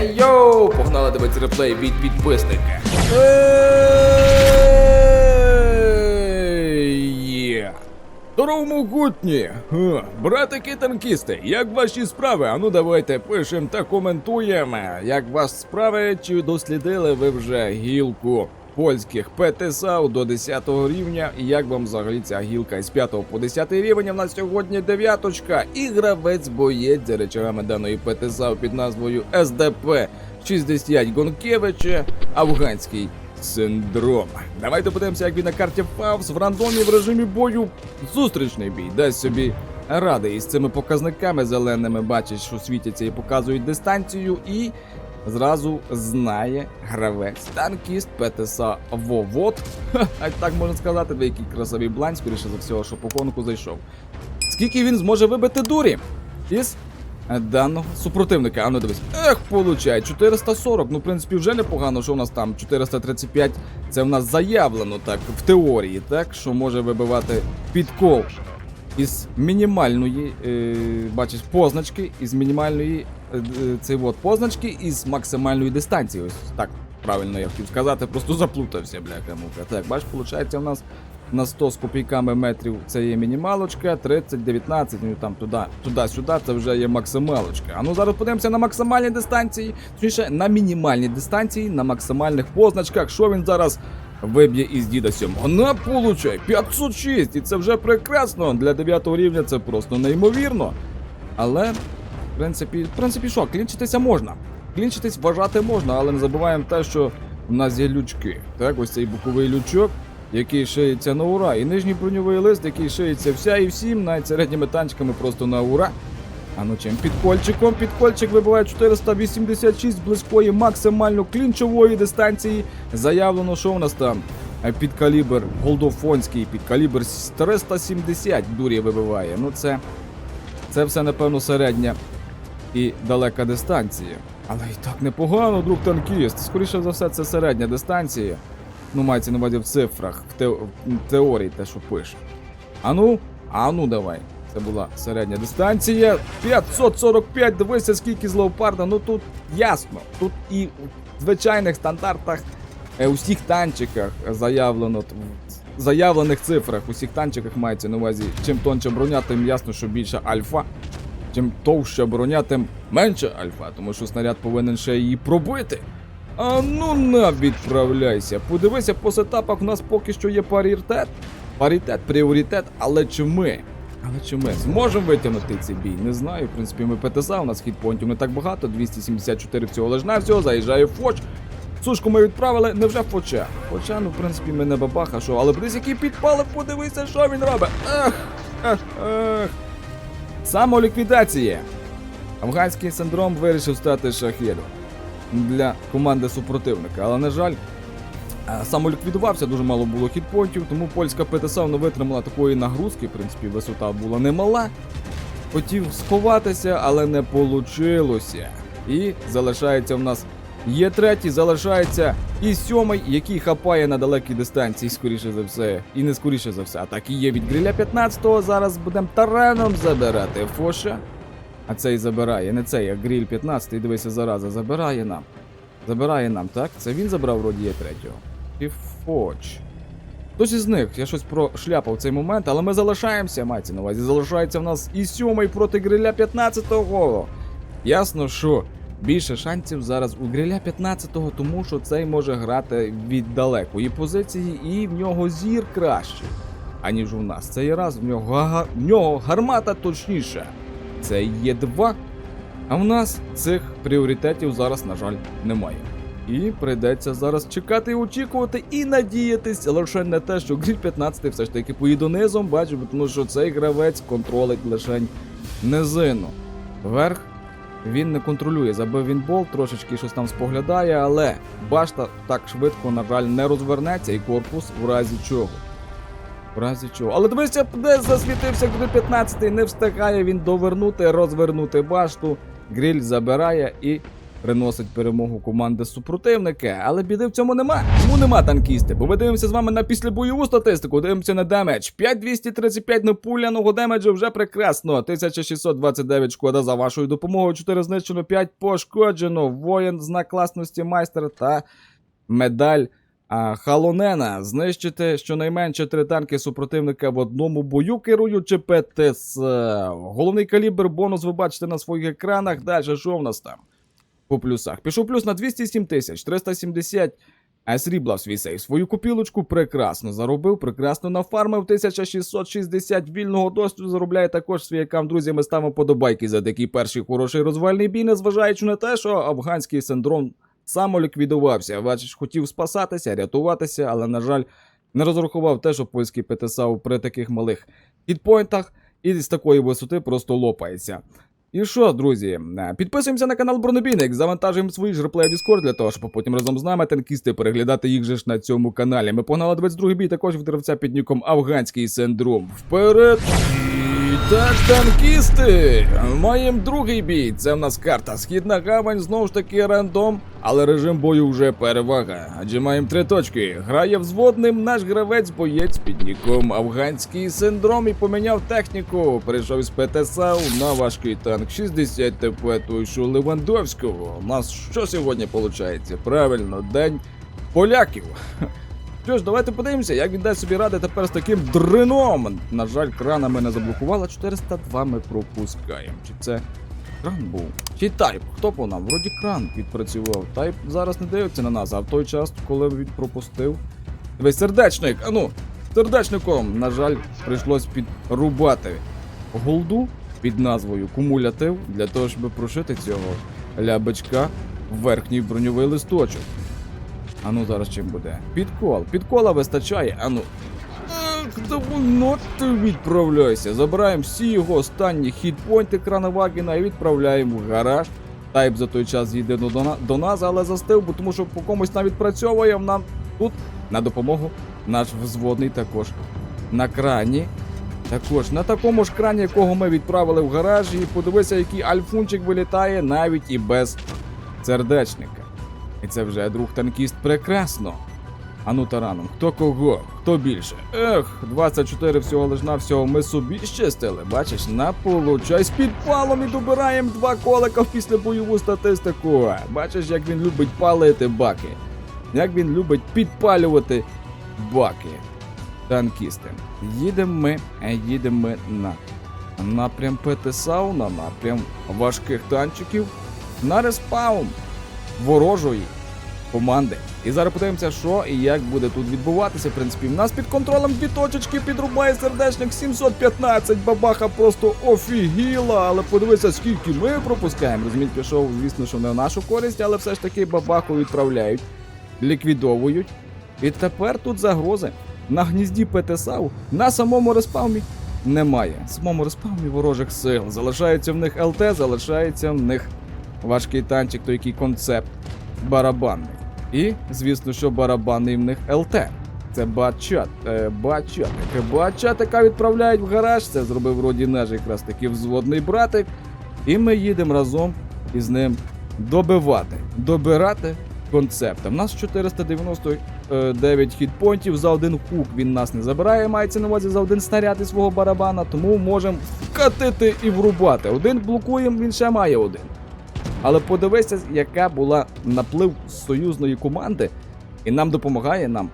Ей йоу! Погнали дивитися реплей від підписника. Є. Здорово, могутні! Братики танкісти, як ваші справи? Ану давайте пишемо та коментуємо. Як вас справи, чи дослідили ви вже гілку польських ПТСАУ до 10 рівня? Як вам взагалі ця гілка із 5 по 10 рівень? У нас сьогодні дев'яточка і гравець боєць за речами даної ПТСАУ під назвою СДП 60 Гонкевича, афганський синдром. Давайте подивимося, як він на карті Фавс в рандомі в режимі бою. Зустрічний бій дасть собі ради із цими показниками зеленими. Бачить, що світяться і показують дистанцію, і зразу знає гравець танкіст ПТСА Вовод. Ха, так можна сказати, ви який красивий блайн, скоріше за всього, що по конку зайшов. Скільки він зможе вибити дурі із даного супротивника? А ну дивись. Ех, получай, 440. Ну, в принципі, вже непогано, що у нас там 435. Це в нас заявлено так в теорії, так що може вибивати підкол із мінімальної, е, бачиш, позначки, із мінімальної цей от позначки із максимальної дистанції. Ось так правильно я хотів сказати, просто заплутався, бляха мука. Так, бачиш, виходить, у нас на 100 з копійками метрів це є мінімалочка, 30, 19, ну там туди, туди-сюди, це вже є максималочка. А ну зараз подивимося на максимальній дистанції, точніше на мінімальній дистанції, на максимальних позначках, що він зараз виб'є із діда сьомого. На получай 506, і це вже прекрасно. Для 9 рівня це просто неймовірно. Але, принципі, в принципі, що, клінчитися можна. Клінчитись вважати можна, але не забуваємо те, що в нас є лючки. Так, ось цей боковий лючок, який шиється на ура, і нижній броньовий лист, який шиється вся і всім, навіть середніми танчиками просто на ура. А ну чим? Підкольчиком. Підкольчик вибиває 486 близької максимально клінчової дистанції. Заявлено, що у нас там під калібр голдофонський, під калібр 370 дурі вибиває. Ну це, це все, напевно, середня і далека дистанція. Але і так непогано, друг танкіст. Скоріше за все, це середня дистанція. Ну, мається на увазі в цифрах, в, те, в теорії те, що пише. Ану, ану, давай. Це була середня дистанція. 545, дивися, скільки з леопарда. Ну тут ясно. Тут і в звичайних стандартах, е, усіх танчиках заявлено, заявлених цифрах, усіх танчиках мається на увазі, чим тонче броня, тим ясно, що більше альфа. Чим товща броня, тим менше альфа, тому що снаряд повинен ще її пробити. А ну на відправляйся. Подивися, по сетапах в нас поки що є паритет. Паритет, пріоритет, але чи ми? Але чи ми зможемо витягнути цей бій? Не знаю. В принципі, ми ПТСА, у нас хітпонтів не так багато, 274 всього лиш на всього, заїжджає Фоч. Сушку ми відправили, невже Фоча? Фоча, ну в принципі, ми не бабаха, що, але подивись, який підпали, подивися, що він робить. Ех, ех, ех. Самоліквідація. Афганський синдром вирішив стати шахедом для команди супротивника, але на жаль, е, самоліквідувався, дуже мало було хітпонтів, тому польська ПТСА не витримала такої нагрузки, в принципі, висота була немала. Хотів сховатися, але не получилося. І залишається в нас є третій, залишається і сьомий, який хапає на далекій дистанції, скоріше за все. І не скоріше за все. А так і є від гриля 15-го. Зараз будемо тараном забирати Фоша. А цей забирає, не цей, а гриль 15, дивися, зараза, забирає нам. Забирає нам, так? Це він забрав є третього. І Фоч. Хтось із них, я щось прошляпав цей момент, але ми залишаємося, мається на увазі. Залишається в нас і сьомий проти гриля 15-го. Ясно, що більше шансів зараз у гриля 15-го, тому що цей може грати від далекої позиції, і в нього зір кращий, аніж у нас. Цей раз в нього, в нього гармата точніша. Це є два. А в нас цих пріоритетів зараз, на жаль, немає. І прийдеться зараз чекати і очікувати і надіятись лише на те, що гріль 15 все ж таки поїде низом, бачу, тому що цей гравець контролить лише низину. Верх він не контролює. Забив він бол, трошечки щось там споглядає, але башта так швидко, на жаль, не розвернеться, і корпус в разі чого. В разі чого. Але дивися, де засвітився гриль 15 не встигає він довернути, розвернути башту. Гриль забирає і приносить перемогу команди супротивника, але біди в цьому нема. Тому нема танкісти, бо ми дивимося з вами на післябойову статистику, дивимося на демедж. 5235 напуляного демеджу вже прекрасно. 1629 шкода за вашою допомогою, 4 знищено, 5 пошкоджено. Воїн знак класності майстер та медаль. А Халонена знищити щонайменше три танки супротивника в одному бою, керуючи ПТС. Головний калібр, бонус ви бачите на своїх екранах. Далі що в нас там? По плюсах. Пішов плюс на 207 тисяч, 370 а срібла в свій сейф. Свою купілочку прекрасно заробив, прекрасно нафармив 1660 вільного досвіду. Заробляє також свій аккаунт. Друзі, ми ставимо подобайки за такий перший хороший розвальний бій, незважаючи на те, що афганський синдром самоліквідувався. Бачиш, хотів спасатися, рятуватися, але, на жаль, не розрахував те, що польський ПТСАУ при таких малих хітпойнтах і з такої висоти просто лопається. І що, друзі, е, підписуємося на канал Бронебійник, завантажуємо свої ж в Discord для того, щоб потім разом з нами танкісти переглядати їх же ж на цьому каналі. Ми погнали 22 бій також в деревця під ніком Афганський синдром. Вперед! Так, танкісти! Маємо другий бій. Це в нас карта Східна гавань, знову ж таки рандом, але режим бою вже перевага. Адже маємо три точки. Грає взводним наш гравець боєць під ніком Афганський синдром і поміняв техніку. Перейшов із ПТСАУ на важкий танк 60 ТП, той що Левандовського. У нас що сьогодні виходить? Правильно, день поляків. Що ж, давайте подивимося, як він дасть собі ради тепер з таким дрином. На жаль, крана мене заблокувала. 402 ми пропускаємо. Чи це кран був? Чи тайп? Хто по нам? Вроді кран відпрацював. Тайп зараз не дивиться на нас, а в той час, коли він пропустив. Дивись, сердечник, а ну, сердечником, на жаль, прийшлось підрубати голду під назвою Кумулятив для того, щоб прошити цього лябачка в верхній броньовий листочок. А ну зараз чим буде? Підкол. Підкола вистачає, а ну. Ах, давно ти відправляйся. Забираємо всі його останні хітпойнти Кранавагіна і відправляємо в гараж. Тайп за той час їде до, до, на- до нас, але застив, бо тому що по комусь там відпрацьовує нам тут на допомогу наш взводний також на крані. Також на такому ж крані, якого ми відправили в гараж, і подивися, який альфунчик вилітає навіть і без сердечника. І це вже друг танкіст прекрасно. Ану тараном, хто кого, хто більше. Ех, 24 всього лиш на всього ми собі щастили. Бачиш, на получай з підпалом і добираємо два колика після бойову статистику. Бачиш, як він любить палити баки. Як він любить підпалювати баки. Танкісти. Їдемо ми, е, їдемо ми на напрям ПТСАУ, на напрям важких танчиків, на респаун ворожої команди. І зараз подивимося, що і як буде тут відбуватися. В принципі, в нас під контролем дві точечки підрубає сердечник 715. Бабаха просто офігіла. Але подивися, скільки ми пропускаємо. Розуміть, пішов, звісно, що не в нашу користь, але все ж таки бабаху відправляють, ліквідовують. І тепер тут загрози. На гнізді ПТСАУ на самому респаумі немає. Самому респаумі ворожих сил. Залишається в них ЛТ, залишається в них важкий танчик, то який концепт барабанний. І, звісно, що барабанний в них ЛТ. Це бачат, е, бачат, таке бачат, яка відправляють в гараж. Це зробив вроді наш якраз таки взводний братик. І ми їдемо разом із ним добивати, добирати концепта. У нас 499 хітпонтів за один хук він нас не забирає, мається на увазі за один снаряд із свого барабана, тому можемо вкатити і врубати. Один блокуємо, він ще має один. Але подивися, яка була наплив союзної команди, і нам допомагає нам.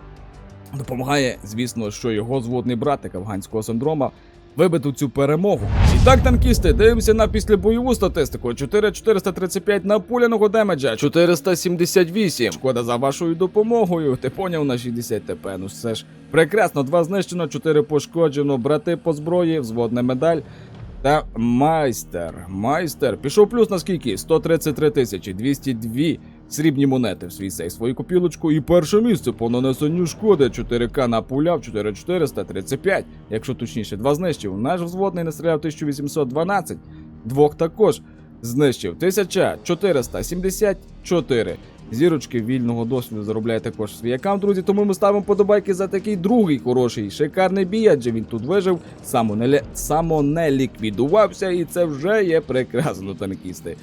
Допомагає, звісно, що його зводний братик афганського синдрома вибити цю перемогу. І так, танкісти, дивимося на післябойову статистику. 4435 напуляного демеджа, 478. Шкода за вашою допомогою. Ти поняв на 60 ТП. Ну все ж прекрасно. Два знищено, 4 пошкоджено. Брати по зброї, взводна медаль. Та майстер. Майстер. Пішов плюс на скільки? 133 тисячі, 202 срібні монети в свій сейф, свою копілочку. І перше місце по нанесенню шкоди. 4К напуляв, 4435, якщо точніше, два знищив. Наш взводний настріляв 1812, двох також знищив. 1474. Зірочки вільного досвіду заробляє також свій аккаунт, друзі. Тому ми ставимо подобайки за такий другий хороший, шикарний бій, адже він тут вижив, само не, само не ліквідувався, і це вже є прекрасно, танкісти.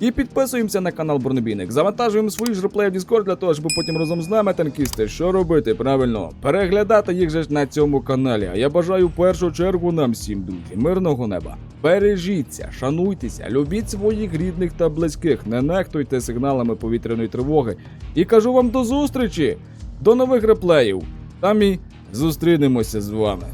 І підписуємося на канал Бронебійник. Завантажуємо свої ж реплеї в Discord для того, щоб потім разом з нами танкісти. Що робити? Правильно, переглядати їх же ж на цьому каналі. А я бажаю в першу чергу нам всім, друзі, мирного неба. Бережіться, шануйтеся, любіть своїх рідних та близьких, не нехтуйте сигналами повітряної тривоги. І кажу вам до зустрічі, до нових реплеїв. Там і зустрінемося з вами.